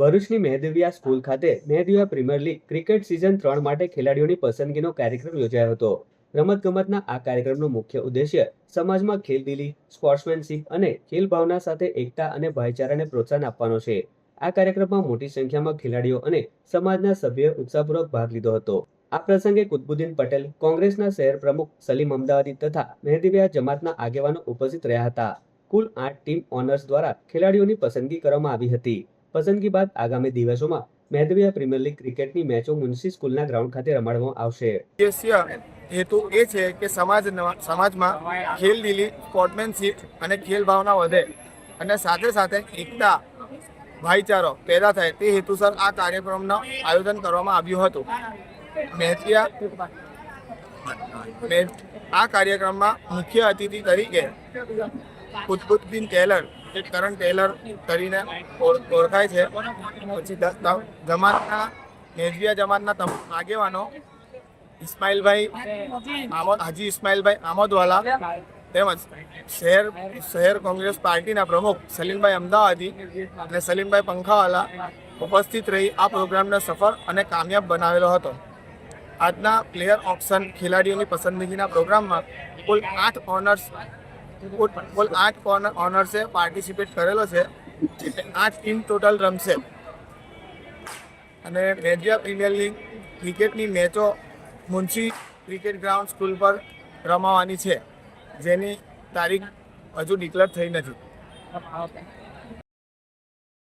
ભરૂચની મહેદવિયા સ્કૂલ ખાતે Mahdaviya premier league cricket season ત્રણ માટે ખેલાડીઓની પસંદગીનો કાર્યક્રમ યોજાયો હતો. રમતગમતના આ કાર્યક્રમનો મુખ્ય ઉદ્દેશ્ય સમાજમાં ખેલદિલી સ્પોર્ટ્સમેનશીપ અને ખેલ ભાવના સાથે એકતા અને ભાઈચારાને પ્રોત્સાહન આપવાનો છે. આ કાર્યક્રમમાં મોટી સંખ્યામાં ખેલાડીઓ અને સમાજના સભ્યોએ ઉત્સાહપૂર્વક ભાગ લીધો હતો. આ પ્રસંગે કુતબુદ્દીન પટેલ, કોંગ્રેસના શહેર પ્રમુખ સલીમ અમદાવાદી તથા મહેદવિયા જમાતના આગેવાનો ઉપસ્થિત રહ્યા હતા. કુલ આઠ ટીમ ઓનર્સ દ્વારા ખેલાડીઓની પસંદગી કરવામાં આવી હતી. પસંદગી બાદ આગામી દિવસોમાં મેદવિયા પ્રીમિયર લીગ ક્રિકેટની મેચો મુન્સી સ્કૂલના ગ્રાઉન્ડ ખાતે રમાડવામાં આવશે. હેતુ એ છે કે સમાજ સમાજમાં ખેલદિલી સ્પોર્ટમેનશીપ અને ખેલ ભાવના વધે અને સાથે સાથે એકતા, ભાઈચારો પેદા થાય તે હેતુસર આ કાર્યક્રમનું આયોજન કરવામાં આવ્યું હતું. મેથિયા આ કાર્યક્રમમાં મુખ્ય અતિથિ તરીકે કુતબુદ્દીન ટેલર, જે કરણ ટેલર કરીને ઓળખાય છે. પછી જમાતના, નેજવિયા જમાતના તમામ આગેવાનો ઇસ્માઇલભાઈ આમોદ, હાજી ઇસ્માઇલભાઈ આમોદવાલા તેમજ શહેર શહેર કોંગ્રેસ પાર્ટીના પ્રમુખ સલીમભાઈ અમદાવાદી અને સલીમભાઈ પંખાવાલા ઉપસ્થિત રહી આ પ્રોગ્રામને સફળ અને કામયાબ બનાવેલો હતો. આજના પ્લેયર ઓપ્શન ખેલાડીઓની પસંદગીના પ્રોગ્રામમાં કુલ આઠ ઓનર્સ કુલ આઠ ઓનર ઓનર્સે પાર્ટિસિપેટ કરેલો છે. આઠ ટીમ ટોટલ રમશે અને મેજિયા પ્રીમિયર લીગ ક્રિકેટની મેચો મુનશી ક્રિકેટ ગ્રાઉન્ડ સ્કૂલ પર રમાવાની છે. જેની તારીખ હજુ ડિક્લેર થઈ નથી.